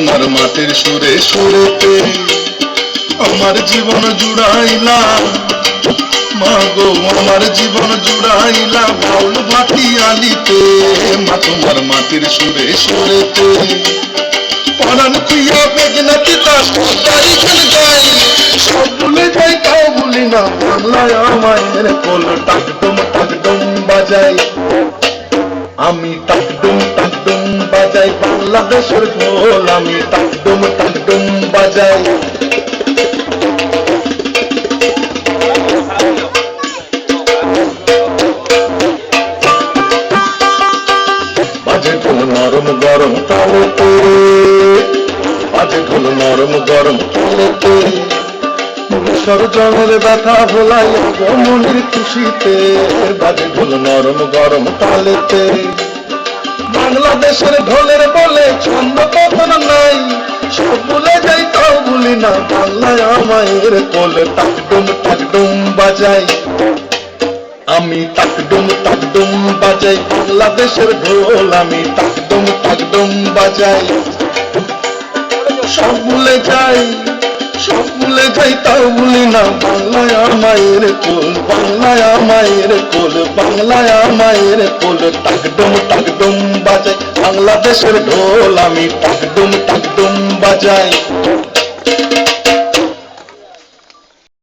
তোমার মাটির সুরে সুরেতে আমার জীবন জুড়াইলাম। মা গো আমার জীবন জুড়াইলা বাউল ভাটি আলিতে, মা তোমার মাটির সুরে সুরেতে পরাণ প্রিয়া বেগনাতি দাস তারি খেলে যাই সব ভুলে যাই, তাও ভুলি না। বাংলায় আমায়ের কোল টাকডুম টাকডুম বাজাই আমি টাকডুম টাকডুম বাজাই বাংলাদেশের ঢোল, আমি টাকডুম টাকডুম বাজাই। বাজে ঢোল নরম, গরম তালেতে বাজে ঢোল নরম, গরম তালেতে সরজনের ব্যথা ভোলাই মনের খুশিতে। বাজে ঢোল নরম, গরম তালেতে বাংলাদেশের ঢোলের বলে ছন্দ কখন নাই। সব ভুলে যাই তাও ভুলি না, বাংলায় আমায়ের কোল টাকডুম টাকডুম বাজাই আমি টাকডুম টাকডুম বাজাই, বাংলাদেশের ঢোল আমি টাকডুম টাকডুম বাজাই। সব ভুলে যাই। সব যাইতাও যাই তাও ভুলি না, বাংলায় মায়ের কোল, বাংলায় মায়ের কোল, বাংলায় আমায়ের কোল টাকডুম টাকডুম বাজাই বাংলাদেশের ঢোল আমি টাকডুম টাকডুম বাজাই।